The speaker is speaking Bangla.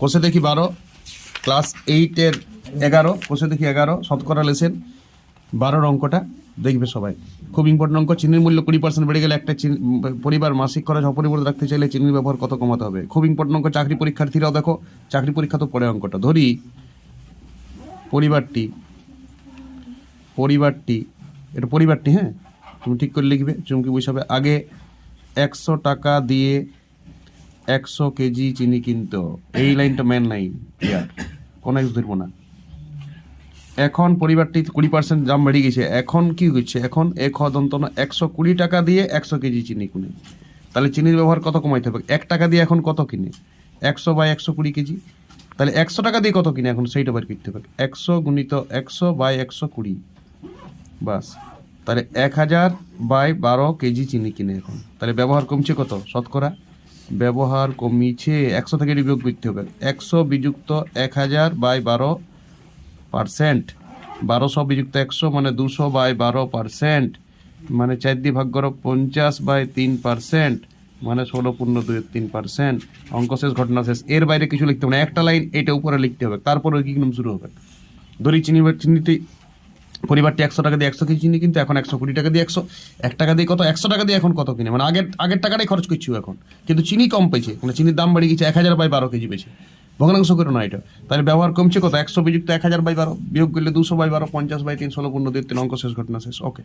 কোষে দেখি বারো, ক্লাস এইটের এগারো, কোষে দেখি এগারো, শতকরা লেসেন। বারোর অঙ্কটা দেখবে সবাই। খুব ইম্পর্টেন্ট অঙ্ক চিনির মূল্য কুড়ি পার্সেন্ট বেড়ে গেলে একটা পরিবার মাসিক খরচ অপরিবর্তিত রাখতে চাইলে চিনির ব্যবহার কত কমাতে হবে? খুব ইম্পর্টেন্ট অঙ্ক, চাকরি পরীক্ষার্থীরাও দেখো, চাকরি পরীক্ষা তো পরে অঙ্কটা। ধরি, পরিবারটি পরিবারটি, এটা পরিবারটি হ্যাঁ? তুমি ঠিক করে লিখবে, চুমকি বৈশাবে আগে একশো টাকা দিয়ে একশো কেজি চিনি কিনতো, এই লাইনটা মেন লাইন কোনো ধরবো না। এখন পরিবারটি কুড়ি পার্সেন্ট দাম বেড়ে গেছে। এখন কি হচ্ছে? এখন এক হদন্তন একশো কুড়ি টাকা দিয়ে একশো কেজি চিনি কিনে। তাহলে চিনির ব্যবহার কত কমাইতে হবে? এক টাকা দিয়ে এখন কত কিনে? একশো বাই একশো কুড়ি কেজি। তাহলে একশো টাকা দিয়ে কত কিনে এখন? সেইটা বের করতে হবে। একশো গুণিত একশো বাই একশো কুড়ি। বাস। তাহলে এক হাজার বাই বারো কেজি চিনি কিনে এখন। তাহলে ব্যবহার কমছে কত? শতকরা ব্যবহার কমিছে, একশো থেকে বিয়োগ করতে হবে। একশো বিযুক্ত এক হাজার বাই বারো পার্সেন্ট। বারোশো বিযুক্ত একশো মানে দুশো বাই বারো পার্সেন্ট মানে চার দিয়ে ভাগ করো পঞ্চাশ বাই তিন পার্সেন্ট মানে ষোলো পূর্ণ দুই তিন পার্সেন্ট। অঙ্ক শেষ, ঘটনা শেষ। এর বাইরে কিছু লিখতে হবে না। একটা লাইন এটা উপরে লিখতে হবে। তারপরে কি নিয়ম শুরু হবে? ধরি চিনি চিনিতে পরিবারটি একশো টাকা দিয়ে একশো কেজি চিনি কিন্তু এখন একশো কুড়ি টাকা দিয়ে একশো, এক টাকা দিয়ে কত, একশো টাকা দিয়ে এখন কত কিনে? মানে আগের আগের টাকাটাই খরচ করছি এখন। কিন্তু চিনি কম পেয়েছে। মানে চিনির দাম বাড়িয়ে গেছে, এক হাজার বাই বারো কেজি পেয়েছে। ভগ্নাংশ করে না এটা। তাহলে ব্যবহার কমছে কত? একশো বিযুক্ত এক হাজার বাই বারো। বিয়োগ করলে দুশো বাই বারো, পঞ্চাশ বাই তিন, ষোলো পূর্ণ দিয়ে তিন অঙ্ক শেষ, ঘটনা শেষ। ওকে